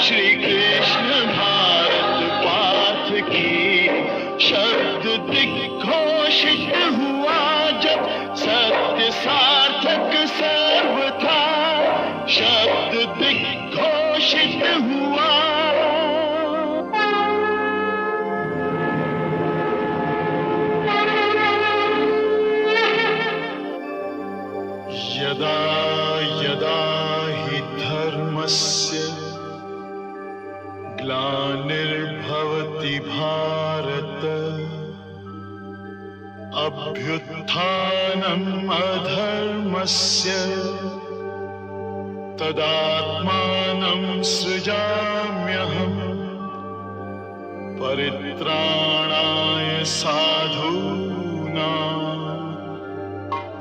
श्री कृष्ण भारत पार्थ की शब्द दिग्घोषित अभ्युत्थानम् अधर्मस्य तदात्मानं सृजाम्यहम् परित्राणाय साधूनाम्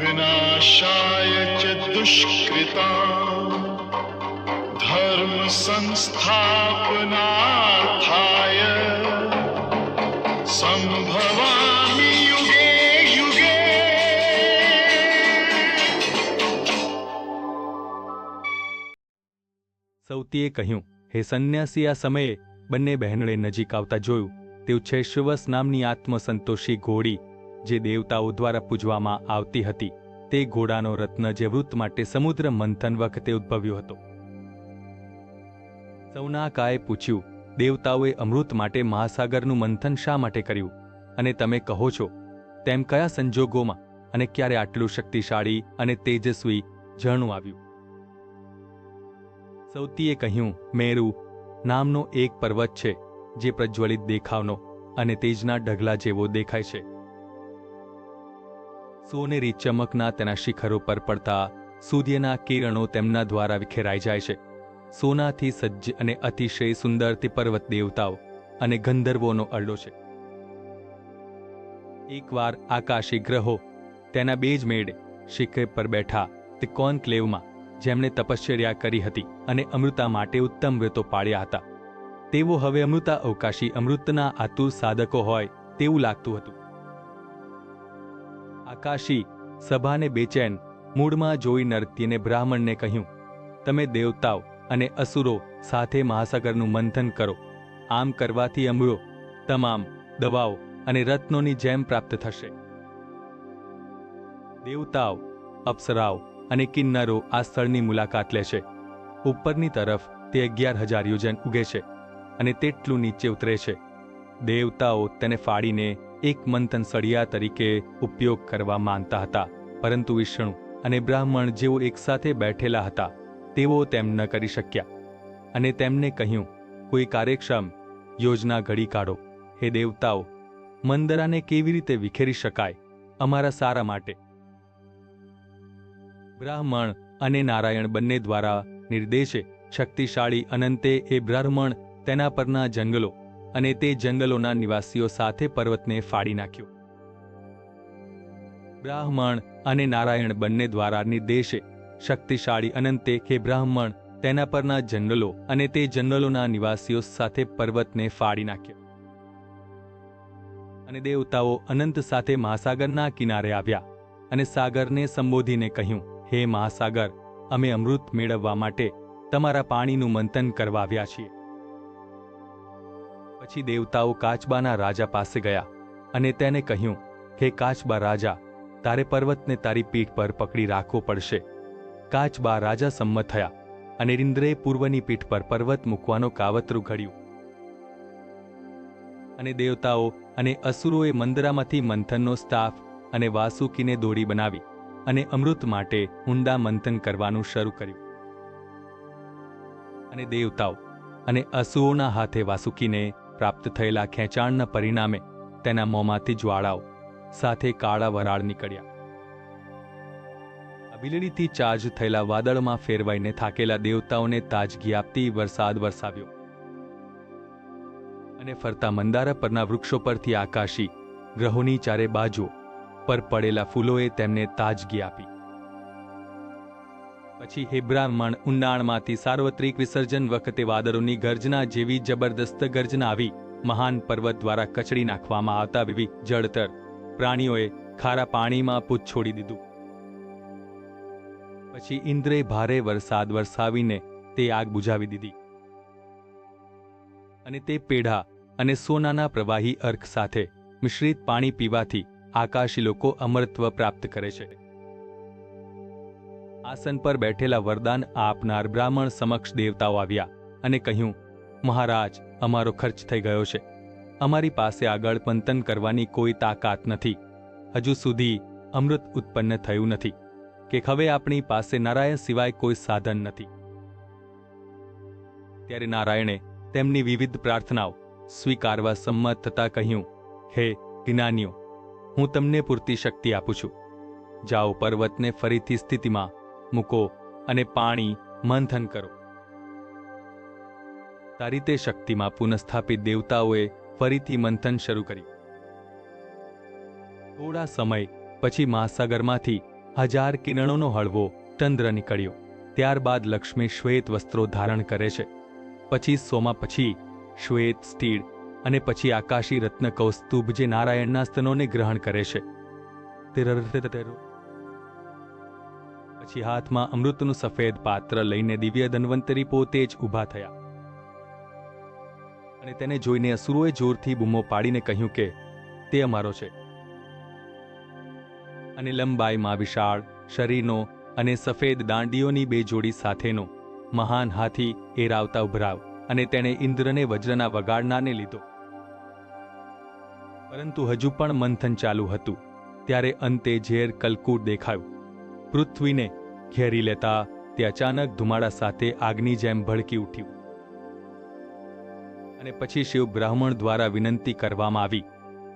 विनाशाय च दुष्कृता धर्म સૌતીએ કહ્યું, હે સંન્યાસી, આ સમયે બંને બહેનોએ નજીક આવતા જોયું તેવું છે શિવસ નામની આત્મસંતોષી ઘોડી જે દેવતાઓ દ્વારા પૂજવામાં આવતી હતી, તે ઘોડાનો રત્ન જે વૃત્ત માટે સમુદ્ર મંથન વખતે ઉદ્ભવ્યો હતો. સૌનાકાએ પૂછ્યું, દેવતાઓએ અમૃત માટે મહાસાગરનું મંથન શા માટે કર્યું? અને તમે કહો છો, તેમ કયા સંજોગોમાં? અને ક્યારે આટલું શક્તિશાળી અને તેજસ્વી ઝરણું આવ્યું? સૌતીએ કહ્યું, મેરુ, નામનો એક પર્વત છે, જે પ્રજ્વલિત દેખાવનો અને તેજના ઢગલા જેવો દેખાય છે. સોનેરી ચમકના તેના શિખરો પર પડતા સૂર્યના કિરણો તેમના દ્વારા વિખેરાઈ જાય છે. સોનાથી સજ્જ અને અતિશય સુંદર તે પર્વત દેવતાઓ અને ગંધર્વોનો અરડો છે. એકવાર આકાશી ગ્રહો તેના બે જ મેળે શિખર પર બેઠા તે કોન્ક્લેવમાં જેમણે તપશ્ચર્યા કરી હતી અને અમૃતા માટે ઉત્તમ વ્રતો પાડ્યા હતા. તેઓ હવે અમૃતા અવકાશી અમૃતના આતુર સાધકો હોય તેવું લાગતું હતું. આકાશી સભાને બેચેન મૂળમાં જોઈ નર્ત્યને બ્રાહ્મણને કહ્યું, તમે દેવતાઓ અને અસુરો સાથે મહાસાગરનું મંથન કરો. આમ કરવાથી અમૃો તમામ દવાઓ અને રત્નોની જેમ પ્રાપ્ત થશે. દેવતાઓ, અપ્સરાઓ અને કિન્નરો આ સ્થળની મુલાકાત લે છે ઉપરની તરફ તે અગિયાર હજાર યોજન ઉગે છે અને તેટલું નીચે ઉતરે છે. દેવતાઓ તેને ફાડીને એક મંથન સળિયા તરીકે ઉપયોગ કરવા માંગતા હતા, પરંતુ વિષ્ણુ અને બ્રાહ્મણ જેઓ એકસાથે બેઠેલા હતા, તેઓ તેમ ન કરી શક્યા. અને તેમને કહ્યું, કોઈ કાર્યક્ષમ, યોજના ઘડી કાઢો. હે દેવતાઓ, મંદરાને કેવી રીતે વિખેરી શકાય? અમારા સારા માટે બ્રાહ્મણ અને નારાયણ બંને દ્વારા નિર્દેશે, શક્તિશાળી અનંતે એ બ્રાહ્મણ તેના પરના જંગલો અને તે જંગલોના નિવાસીઓ સાથે પર્વતને ફાડી નાખ્યો. બ્રાહ્મણ અને નારાયણ બંને દ્વારા નિર્દેશે, શક્તિશાળી અનંતે કે બ્રાહ્મણ તેના પરના જંગલો અને તે જંગલોના નિવાસીઓ સાથે પર્વતને ફાડી નાખ્યો. અને દેવતાઓ અનંત સાથે મહાસાગરના કિનારે આવ્યા અને સાગરને સંબોધીને કહ્યું હે મહાસાગર, અમે અમૃત મેળવવા માટે તમારા પાણીનું મંથન કરવા આવ્યા છીએ. પછી દેવતાઓ કાચબાના રાજા પાસે ગયા અને તેને કહ્યું, હે કાચબા રાજા, તારે પર્વતને તારી પીઠ પર પકડી રાખવો પડશે. કાચબા રાજા સંમત થયા અને ઇન્દ્રએ પૂર્વની પીઠ પર પર્વત મૂકવાનો કાવતરું ઘડ્યું. અને દેવતાઓ અને અસુરોએ મંદરામાંથી મંથનનો સ્ટાફ અને વાસુકીને દોરી બનાવી. અને અમૃત માટે ઊંડા મંથન કરવાનું શરૂ કર્યું. અને દેવતાઓ અને અસુઓના હાથે વાસુકીને પ્રાપ્ત થયેલા ખેંચાણના પરિણામે તેના મોંમાંથી જ્વાળાઓ સાથે કાળા વરાળ નીકળ્યા. વીજળીથી ચાર્જ થયેલા વાદળમાં ફેરવાઈને થાકેલા દેવતાઓને તાજગી આપતી વરસાદ વરસાવ્યો. અને ફરતા મંદારા પરના વૃક્ષો પરથી આકાશી ગ્રહોની ચારે બાજુ પર પડેલા ફૂલોએ તેમને તાજગી આપી. પછી હેબ્રામણ ઉંડાણમાંથી સાર્વત્રિક વિસર્જન વખતે વાદળોની ગર્જના જેવી જબરદસ્ત ગર્જના આવી, મહાન પર્વત દ્વારા કચડી નાખવામાં આવતા વિવિધ જળતર પ્રાણીઓએ ખારા પાણીમાં પૂછ છોડી દીધું. પછી ઇન્દ્રે ભારે વરસાદ વરસાવીને તે આગ બુઝાવી દીધી. અને તે પેઢા અને સોનાના પ્રવાહી અર્ક સાથે મિશ્રિત પાણી પીવાથી આકાશી લોકો અમરત્વ પ્રાપ્ત કરે છે. આસન પર બેઠેલા વરદાન આપનાર બ્રાહ્મણ સમક્ષ દેવતાઓ આવ્યા અને કહ્યું, મહારાજ, અમારો ખર્ચ થઈ ગયો છે. અમારી પાસે આગળ પંતન કરવાની કોઈ તાકાત નથી. હજુ સુધી અમૃત ઉત્પન્ન થયું નથી, કે હવે આપણી પાસે નારાયણ સિવાય કોઈ સાધન નથી. ત્યારે નારાયણે તેમની વિવિધ પ્રાર્થનાઓ સ્વીકારવા સંમત થતા કહ્યું, હે જ્ઞાનીઓ હું તમને પૂરતી શક્તિ આપું છું. જાઓ પર્વતને ફરીથી સ્થિતિમાં મૂકો અને પાણી મંથન કરો. તારી તે શક્તિમાં પુનઃસ્થાપિત દેવતાઓએ ફરીથી મંથન શરૂ કર્યું. થોડા સમય પછી મહાસાગરમાંથી હજાર કિરણોનો હળવો ચંદ્ર નીકળ્યો. ત્યારબાદ લક્ષ્મી શ્વેત વસ્ત્રો ધારણ કરે છે. પછી સોમા પછી શ્વેત સ્ટીડ અને પછી આકાશી રત્ન કૌસ્તુભ જે નારાયણના સ્તનોને ગ્રહણ કરે છે. પછી હાથમાં અમૃતનું સફેદ પાત્ર લઈને દિવ્ય ધન્વંતરી પોતે જ ઊભા થયા. અને તેને જોઈને અસુરોએ જોરથી બૂમો પાડીને કહ્યું કે, તે અમારો છે. અને લંબાઈમાં વિશાળ, શરીરનો અને સફેદ દાંડીઓની બે જોડી સાથેનો મહાન હાથી એરાવતા ઉભરાવ અને તેણે ઇન્દ્રને વજ્રના વગાડનારને લીધો. પરંતુ હજુ પણ મંથન ચાલુ હતું, ત્યારે અંતે ઝેર કલકૂટ દેખાયું. પૃથ્વીને ઘેરી લેતા તે અચાનક ધુમાડા સાથે આગની જેમ ભડકી ઉઠ્યું. અને પછી શિવ બ્રાહ્મણ દ્વારા વિનંતી કરવામાં આવી.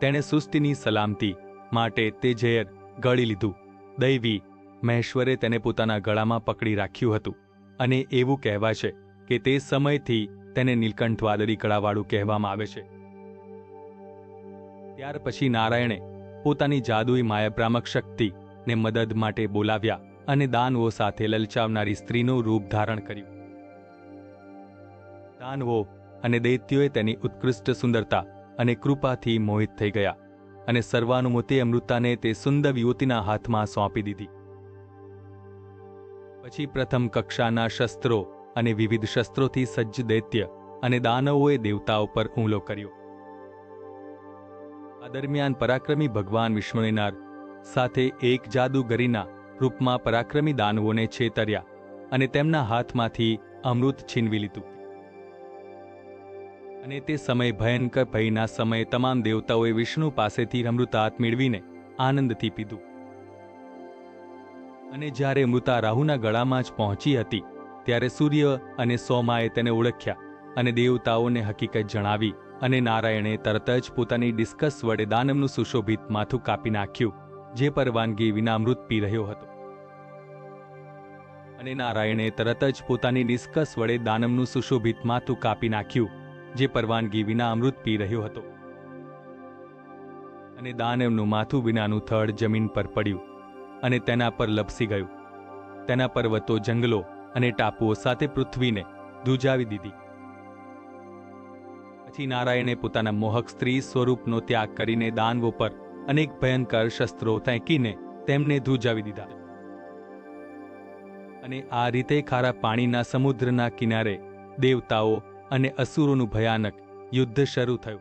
તેણે સુસ્તીની સલામતી માટે તે ઝેર ગળી લીધું. દૈવી મહેશ્વરે તેને પોતાના ગળામાં પકડી રાખ્યું હતું. અને એવું કહેવાય છે કે તે સમયથી તેને નીલકંઠ વાદળી કળાવાળું કહેવામાં આવે છે. ત્યાર પછી નારાયણે પોતાની જાદુઈ માયાભ્રામક શક્તિ ને મદદ માટે બોલાવ્યા અને દાનવો સાથે લલચાવનારી સ્ત્રીનું રૂપ ધારણ કર્યું. દાનવો અને દૈત્યોએ તેની ઉત્કૃષ્ટ સુંદરતા અને કૃપાથી મોહિત થઈ ગયા અને સર્વાનુમતે અમૃતાને તે સુંદર યુવતીના હાથમાં સોંપી દીધી. પછી પ્રથમ કક્ષાના શસ્ત્રો અને વિવિધ શસ્ત્રોથી સજ્જ દૈત્ય અને દાનવોએ દેવતાઓ પર હુમલો કર્યો. આ દરમિયાન પરાક્રમી ભગવાન વિષ્ણુનાર સાથે એક જાદુગરીના રૂપમાં પરાક્રમી દાનવોને છેતર્યા અને તેમના હાથમાંથી અમૃત છીનવી લીધું. અને તે સમય ભયંકર ભયના સમયે તમામ દેવતાઓએ વિષ્ણુ પાસેથી અમૃતાત મેળવીને આનંદથી પીધું. અને જ્યારે મૃતા રાહુના ગળામાં જ પહોંચી હતી, ત્યારે સૂર્ય અને સોમાએ તેને ઓળખ્યા અને દેવતાઓને હકીકત જણાવી અને નારાયણે તરત જ પોતાની ડિસ્કસ વડે દાનવનું સુશોભિત માથું કાપી નાખ્યું, જે પરવાનગી વિના અમૃત પી રહ્યો હતો. અને નારાયણે તરત જ પોતાની ડિસ્કસ વડે દાનવનું સુશોભિત માથું કાપી નાખ્યું, જે પરવાનગી વિના અમૃત પી રહ્યો હતો. અને દાનવનું માથું વિનાનું થડ જમીન પર પડ્યું અને તેના પર લપસી ગયું. તેના પર્વતો જંગલો અને ટાપુઓ સાથે પૃથ્વીને ધ્રુજાવી દીધી. પછી નારાયણે પોતાના મોહક સ્ત્રી સ્વરૂપનો ત્યાગ કરીને દાનવો પર અનેક ભયંકર શસ્ત્રો ફેંકીને તેમને ધ્રુજાવી દીધા. અને આ રીતે ખારા પાણીના સમુદ્રના કિનારે દેવતાઓ અને અસુરોનું ભયાનક યુદ્ધ શરૂ થયું.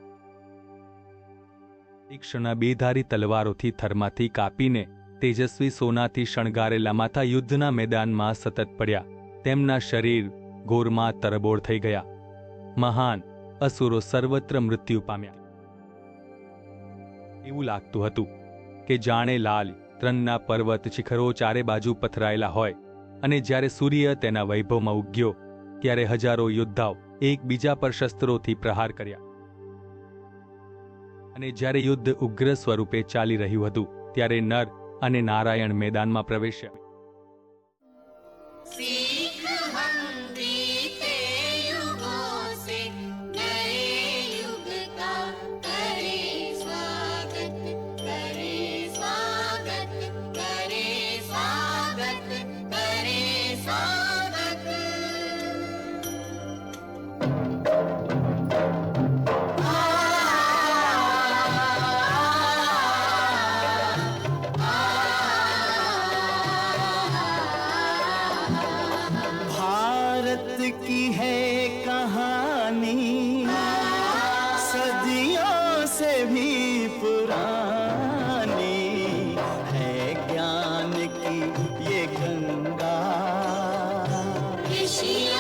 તીક્ષ્ણ બેધારી તલવારોથી થરમાંથી કાપીને તેજસ્વી સોનાથી શણગારેલા માથા યુદ્ધના મેદાનમાં સતત પડ્યા. તેમના શરીર ગોરમાં તરબોળ થઈ ગયા. મહાન અસુરો સર્વત્ર મૃત્યુ પામ્યા. એવું લાગતું હતું કે જાણે લાલ ત્રણના પર્વત શિખરો ચારે બાજુ પથરાયેલા હોય અને જ્યારે સૂર્ય તેના વૈભવમાં ઉગ્યો, ત્યારે હજારો યોદ્ધાઓ એકબીજા પર શસ્ત્રોથી પ્રહાર કર્યા. અને જ્યારે યુદ્ધ ઉગ્ર સ્વરૂપે ચાલી રહ્યું હતું, ત્યારે નર અને નારાયણ મેદાનમાં પ્રવેશ્યા. see